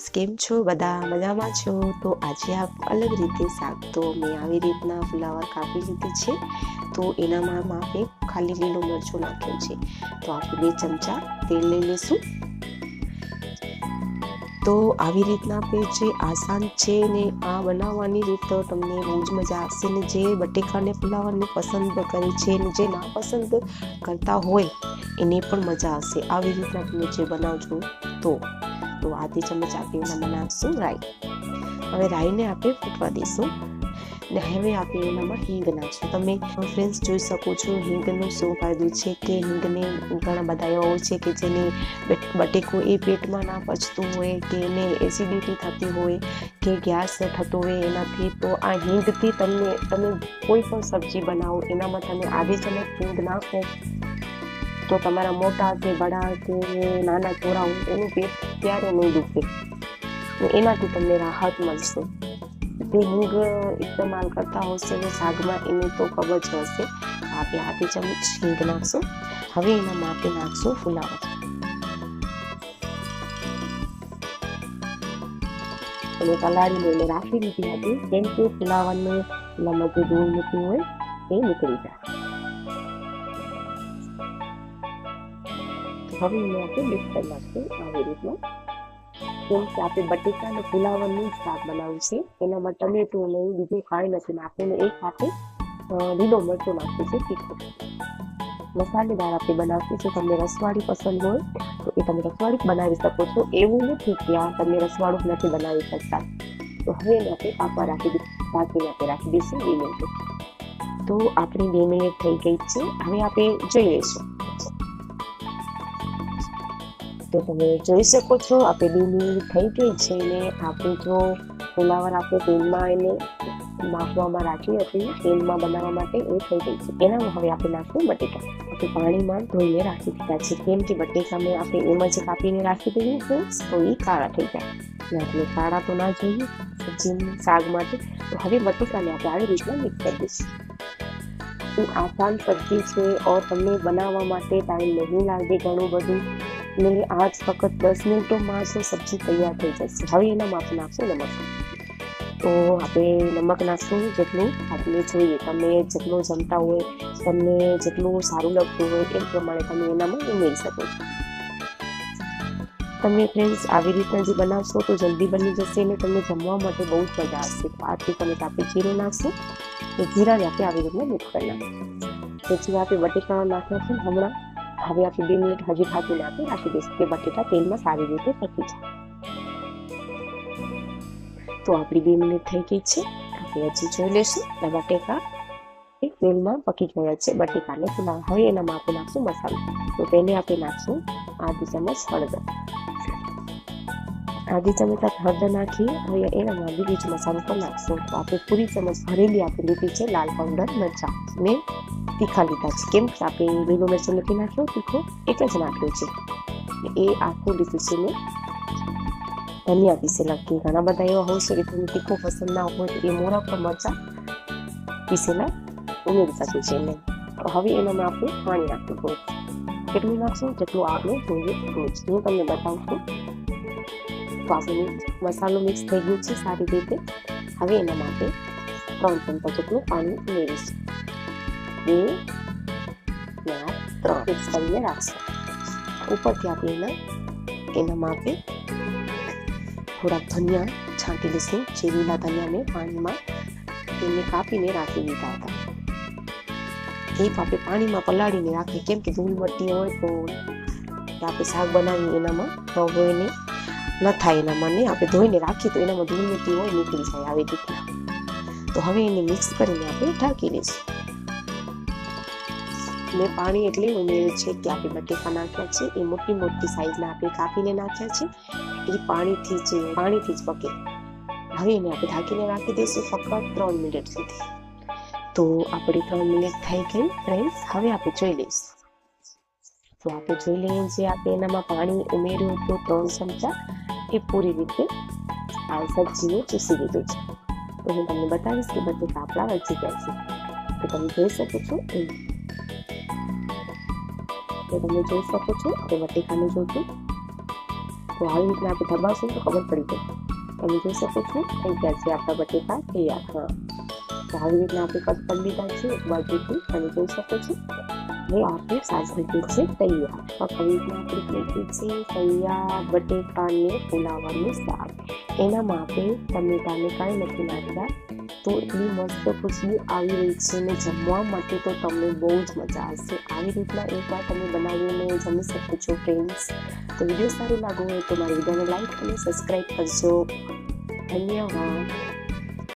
Friends કેમ છો? બધા મજામાં છો? તો આજે આપ અલગ રીતે શાક તો મેં આવી રીતના ફ્લાવર કાપી લીધી છે. તો એનામાં આપણે ખાલી લીલો મરચો નાખ્યો છે. તો આપણે બે ચમચા તેલ લઈ લઈશું. તો આવી રીતના આપણે જે આસાન છે ને આ બનાવવાની રીત તમને બહુ જ મજા આવશે. ને જે બટેકાને ફુલાવરને પસંદ કરે છે ને જે ના પસંદ કરતા હોય, એને પણ મજા આવશે. આવી રીતના તમે જે બનાવજો તો તો આધી ચમચ આપણે એનામાં નાખશું રાઈ. હવે રાઈને આપણે ફૂટવા દઈશું. ને હવે આપણે એનામાં હિંગ નાખશું. તમે ફ્રેન્ડ્સ જોઈ શકો છો, હિંગનો શું ફાયદો છે કે હિંગને ઘણા બધા એવા હોય છે કે જેને બટેકો એ પેટમાં ના પચતું હોય, કે એને એસિડિટી થતી હોય, કે ગેસ થતો હોય એનાથી, તો આ હિંગથી તમને, તમે કોઈ પણ સબ્જી બનાવો, એનામાં તમે આવી ચમચ હિંગ નાખો. તો તમારા મોટા કે બડા કે નાના છોરાઓ એનું પેટ ત્યારે નહીં દુખે. એનાથી તમને રાહત મળશે. જે હિંગ ઇસ્તેમાલ કરતા હશે ને શાકમાં, એને તો ખબર જ હશે. આપણે આધી ચમચ હિંગ નાખશું. હવે એના માપે નાખશું ફુલાવર. અને પલાળી લઈને રાખી દીધી હતી. કેમ કે ફુલાવરને નમક જે ધૂળ મૂકી હોય એ નીકળી જાય. હવે આપણે મિક્સ કરી નાખશું આવી રીતનું. કેમ કે આપણે બટેકા અને ફુલાવરનું જ શાક બનાવ્યું છે. એનામાં ટમેટું ને બીજું કાંઈ નથી નાખવું એક આપણે લીલો મરચો નાખ્યું છે તીખું. મસાલેદાર આપણે બનાવશું. જો તમને રસવાડી પસંદ હોય, તો એ તમે રસવાડી બનાવી શકો છો. એવું નથી કે આ તમે રસવાડું નથી બનાવી શકતા. તો હવે એને આપણે પાપા રાખી દઈશું. ઢાંકીને આપણે રાખી દઈશું બે મિનિટ. તો આપણી બે મિનિટ થઈ ગઈ છે. હવે આપણે જોઈ લઈશું તો તમે જોઈ શકો છો, આ બે થઈ ગઈ છે ને આપણે જો ફુલાવર આપણે તેલમાં એને માપવામાં રાખી હતી, તેલમાં બનાવવા માટે એ થઈ ગઈ છે. એનામાં હવે આપણે નાખશું બટેકા. આપણે પાણીમાં ધોઈને રાખી દીધા છે. કેમ કે બટેકામાં આપણે એમ જ કાપીને રાખી દઈએ છે તો એ કાળા થઈ જાય. એટલે કાળા તો ના જોઈએ સબ્જીની શાક માટે. તો હવે બટેકાને આપણે આવી રીતના મિક્સ કરી દઈશું. આસાન સબ્જી છે, ઓર તમને બનાવવા માટે ટાઈમ નહીં લાગે ઘણું બધું. ને આજ ફક્ત દસ મિનિટોમાં તો સબ્જી તૈયાર થઈ જશે. હવે એના માપ નાખશું નમક. તો આપણે નમક નાખશું જેટલું આપણે જોઈએ. તમે જેટલું જમતા હોય, તમને જેટલું સારું લાગતું હોય એ પ્રમાણે તમે એનામાં ઉમેરી શકો છો. તમે ફ્રેન્ડ્સ આવી રીતના જે બનાવશો તો જલ્દી બની જશે અને તમને જમવા માટે બહુ જ મજા આવશે. તો આથી તમે આપણે જીરું નાખશું તો જીરાને આપણે આવી રીતના મિક્સ કરી નાખશું. પછી આપણે બટેકા નાખ્યા છે હમણાં હવે આપણે બે મિનિટ હજી ઢાંકીને આપણે રાખી દઈશું કે બટેટા તેલમાં સારી રીતે પકી જાય. તો આપણી બે મિનિટ થઈ ગઈ છે. આપણે હજી જોઈ લઈશું બટેકા તેલમાં પકી ગયા છે. બટેકાને હવે એનામાં આપણે નાખશું મસાલો. તો તેને આપણે નાખશું આધી ચમચ હળદર. આધી ચમચ હળદર નાખી હવે એનામાં જ મસાલો પણ નાખશું. તો આપણે પૂરી ચમચ ભરેલી આપી લીધી છે લાલ પાવડર મરચાં. ને તીખા લીધા છે. કેમ કે આપણે લીલો મરચું નથી નાખ્યો, તીખો એટલે જ નાખ્યો છે. એ આખું લીધું છે મેં. ધનિયા પીસે કે ઘણા બધા એવા હોય છે કે તમને તીખો પસંદ ના હોય એ મોરા પર મરચાં પીસેલા ઉમેરી શકીએ છીએ એને હવે એનામાં આપણે પાણી નાખવું હોય. કેટલું નાખશું? જેટલું આપણે જોઈએ રોજ હું તમને બતાવું છું. તો મસાલો મિક્સ થઈ ગયું છે સારી રીતે. હવે એના માટે ત્રણ ચમચા જેટલું પાણી ઉમેરીશું. બે, ચાર, ત્રણ. મિક્સ કરીને રાખશું. ઉપરથી આપણે એના એના માપે થોડાક ધનિયા છાંટી લઈશું. જે લીલા ધનિયાને પાણીમાં એને કાપીને રાખી દીધા હતા. એ આપણે પાણીમાં પલાળીને રાખીએ. કેમ કે ધૂળ મટી હોય તો આપણે શાક બનાવીએ એનામાં. તો એને ન થાય એનામાં ને આપણે ધોઈને રાખીએ તો એનામાં ધૂળ હોય, નીકળી જાય આવી રીતના. તો હવે એને મિક્સ કરીને આપણે ઢાંકી દઈશું. મેં પાણી એટલે ઉમેર્યું છે કે આપણે બટેકા નાખ્યા છે. એ મોટી મોટી સાઈઝના આપણે કાપીને નાખ્યા છે. એ પાણીથી જ પાણીથી જ પકે. હવે એને આપણે ઢાંકીને રાખી દઈશું ફક્ત ત્રણ મિનિટ સુધી. તો આપણી ત્રણ મિનિટ થઈ ગઈ ફ્રેન્ડ્સ હવે આપણે જોઈ લઈશું. તો આપણે જોઈ લઈએ જે આપણે એનામાં પાણી ઉમેર્યું હતું ત્રણ ચમચા, એ પૂરી રીતે આ સબ્જીને ચૂસી લીધું છે. તો હું તમને બતાવીશ કે બધું કાપડા વચ્ચે ગયા છે. તો તમે જોઈ શકો છો તો તમે જોઈ શકો છો આપણે બટેકાને જોતું તો આવી રીતના આપણે દબાવશું તો ખબર પડી જાય તમે જોઈ શકો છો થઈ ગયા છે આપણા બટેકા તૈયાર તો આવી રીતના આપણે કટ કરી લીધા છે બાજુથી તમે જોઈ શકો છો. હવે આપણે શાકભાજી છે તૈયાર. રીતના આપણી ગઈ છે તૈયાર, બટેકાને ફુલાવાનું શાક એનામાં આપણે ટમેટાને કાંઈ નથી નાખતા. તો એટલી મસ્ત ખુશબુ આવી રહી છે ને જમવા માટે તો તમને બહુ જ મજા આવશે. આવી રીતના એકવાર તમે બનાવીને જમી શકો છો ફ્રેન્ડ્સ તો વીડિયો સારું લાગ્યો હોય તો મારી વિડીયોને લાઈક અને સબસ્ક્રાઈબ કરજો. ધન્યવાદ.